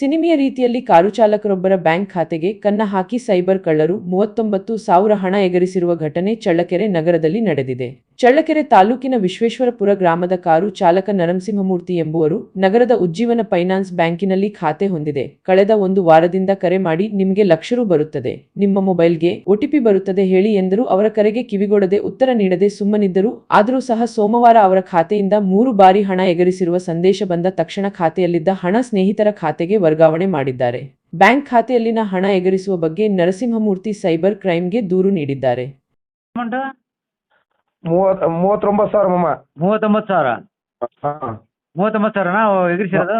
ಸಿನಿಮೆಯ ರೀತಿಯಲ್ಲಿ car ಚಾಲಕರೊಬ್ಬರ bank ಖಾತೆಗೆ ಕನ್ನ ಹಾಕಿ ಸೈಬರ್ ಕಳ್ಳರು ಮೂವತ್ತೊಂಬತ್ತು ಸಾವಿರ ಹಣ ಎಗರಿಸಿರುವ ಘಟನೆ ಚಳ್ಳಕೆರೆ ನಗರದಲ್ಲಿ ನಡೆದಿದೆ. ಚಳ್ಳಕೆರೆ ತಾಲೂಕಿನ ವಿಶ್ವೇಶ್ವರಪುರ ಗ್ರಾಮದ ಕಾರು ಚಾಲಕ ನರಸಿಂಹಮೂರ್ತಿ ಎಂಬುವರು ನಗರದ ಉಜ್ಜೀವನ ಫೈನಾನ್ಸ್ ಬ್ಯಾಂಕಿನಲ್ಲಿ ಖಾತೆ ಹೊಂದಿದೆ. ಕಳೆದ ಒಂದು ವಾರದಿಂದ ಕರೆ ಮಾಡಿ ನಿಮಗೆ ಲಕ್ಷ ರು ಬರುತ್ತದೆ. ನಿಮ್ಮ ಮೊಬೈಲ್ಗೆ ಒಟಿಪಿ ಬರುತ್ತದೆ ಹೇಳಿ ಎಂದರು ಅವರ ಕರೆಗೆ ಕಿವಿಗೊಡದೆ ಉತ್ತರ ನೀಡದೆ ಸುಮ್ಮನಿದ್ದರು ಆದರೂ ಸಹ ಸೋಮವಾರ ಅವರ ಖಾತೆಯಿಂದ ಮೂರು ಬಾರಿ ಹಣ ಎಗರಿಸಿರುವ ಸಂದೇಶ ಬಂದ ತಕ್ಷಣ ಖಾತೆಯಲ್ಲಿದ್ದ ಹಣ ಸ್ನೇಹಿತರ ಖಾತೆಗೆ ವರ್ಗಾವಣೆ ಮಾಡಿದ್ದಾರೆ. ಬ್ಯಾಂಕ್ ಖಾತೆಯಲ್ಲಿನ ಹಣ ಎಗರಿಸುವ ಬಗ್ಗೆ ನರಸಿಂಹಮೂರ್ತಿ ಸೈಬರ್ ಕ್ರೈಮ್ಗೆ ದೂರು ನೀಡಿದ್ದಾರೆ. ಮೂವತ್ ಮೂವತ್ತೊಂಬತ್ತು ಸಾವಿರ ಮೂವತ್ತೊಂಬತ್ತು ಸಾವಿರ? ಹಾಂ. ಮೂವತ್ತೊಂಬತ್ತು ಸಾವಿರನಾ ಎಗರಿಸಿರೋದು?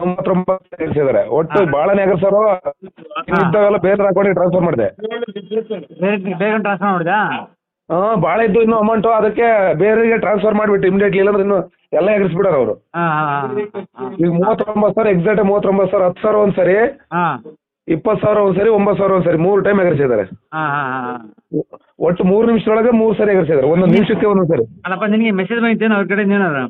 ಮೂವತ್ತೊಂಬತ್ತು ಎಗರ್ಸಿದ್ದಾರೆ ಒಟ್ಟು ಭಾಳನೇ ಎಗರ್ಸೋರು ಇದ್ದಾಗೆಲ್ಲ ಬೇರೆ ಹಾಕೊಂಡು ಟ್ರಾನ್ಸ್ಫರ್ ಮಾಡಿದೆ. ಬೇರೆ ಬೇಗ ಟ್ರಾನ್ಸ್ಫರ್ ಮಾಡಿದಾ ಹಾ ಬಾಳ ಇದ್ದು ಇನ್ನು ಅಮೌಂಟ್ ಅದಕ್ಕೆ ಬೇರೆಗೆ ಟ್ರಾನ್ಸ್ಫರ್ ಮಾಡಿಬಿಟ್ಟು ಇಮಿಡಿಯೇಟ್ಲಿ ಇಲ್ಲಾಂದ್ರೆ ಇನ್ನು ಎಲ್ಲ ಎಗರಿಸ್ಬಿಡೋರು ಅವರು. ಹಾಂ ಹಾಂ ಈಗ ಮೂವತ್ತೊಂಬತ್ತು ಸಾವಿರ ಎಕ್ಸಾಕ್ಟ್ ಮೂವತ್ತೊಂಬತ್ತು ಸಾವಿರ ಹತ್ತು ಸಾವಿರ ಒಂದ್ಸರಿ. ಹಾಂ. ಇಪ್ಪತ್ತು ಸಾವಿರ ಒಂದ್ ಸರಿ ಒಂಬತ್ತು ಸಾವಿರ ಒಂದು ಸರಿ ಮೂರು ಟೈಮ್ ಎಗರಿಸಿದ್ದಾರೆ. ಹಾಂ ಹಾಂ ಹಾಂ ಒಟ್ಟು ಮೂರು ನಿಮಿಷದೊಳಗೆ ಮೂರು ಸರಿ ಎಗರಿಸಿದ್ದಾರೆ. ಒಂದೊಂದು ನಿಮಿಷಕ್ಕೆ ಒಂದೊಂದ್ ಸರಿ. ಅಲ್ಲಪ್ಪ ನಿನಗೆ ಮೆಸೇಜ್ ಬಂದಿತ್ತೇನು ಅವ್ರ ಕಡೆ ಏನಾರ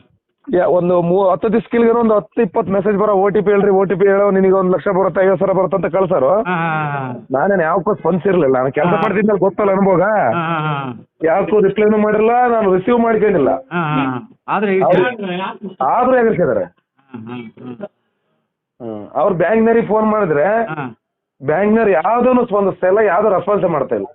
ಯಾ ಒಂದು ಮೂ ಹತ್ತು ದಿವ್ಸಕ್ಕೆ ಒಂದು ಹತ್ತು ಇಪ್ಪತ್ತು ಮೆಸೇಜ್ ಬರೋ ಓ ಟಿ ಪಿ ಹೇಳ್ರಿ ಓ ಟಿ ಪಿ ಹೇಳೋ ನಿನಗೆ ಒಂದು ಲಕ್ಷ ಬರುತ್ತೆ ಐವತ್ತು ಸಾವಿರ ಬರುತ್ತೆ ಅಂತ ಕಳ್ಸಾರು. ಹಾಂ ನಾನೇನು ಯಾವಕ್ಕೂ ಸ್ಪಂದಿಸಿರ್ಲಿಲ್ಲ ನಾನು ಕೆಲಸ ಹಾ. ಮಾಡ್ತಿದ್ದಲ್ಲಿ ಗೊತ್ತಲ್ಲ ಅನುಭವ ಹಾಂ ಹಾಂ ಹಾಂ ಯಾಕೂ ರಿಪ್ಲೈನೂ ಮಾಡಿರಲ್ಲ ನಾನು ರಿಸೀವ್ ಮಾಡ್ಕೊಂಡಿಲ್ಲ. ಹಾಂ ಹಾಂ ಆದರೆ ಆದ್ರೂ ಎಗರಿಸಿದ್ದಾರೆ. ಅವ್ರ ಬ್ಯಾಂಕ್ ನರಿ ಬ್ಯಾಂಕ್ನವ್ರಿಗೆ ಫೋನ್ ಮಾಡಿದ್ರೆ ಹಾಂ. ಬ್ಯಾಂಕ್ನವ್ರು ಯಾವ್ದನ್ನು ಸ್ಪಂದಿಸ್ತಾ ಇಲ್ಲ ಯಾವ್ದು ರೆಸ್ಪಾನ್ಸ್ ಮಾಡ್ತಾ ಇಲ್ಲ.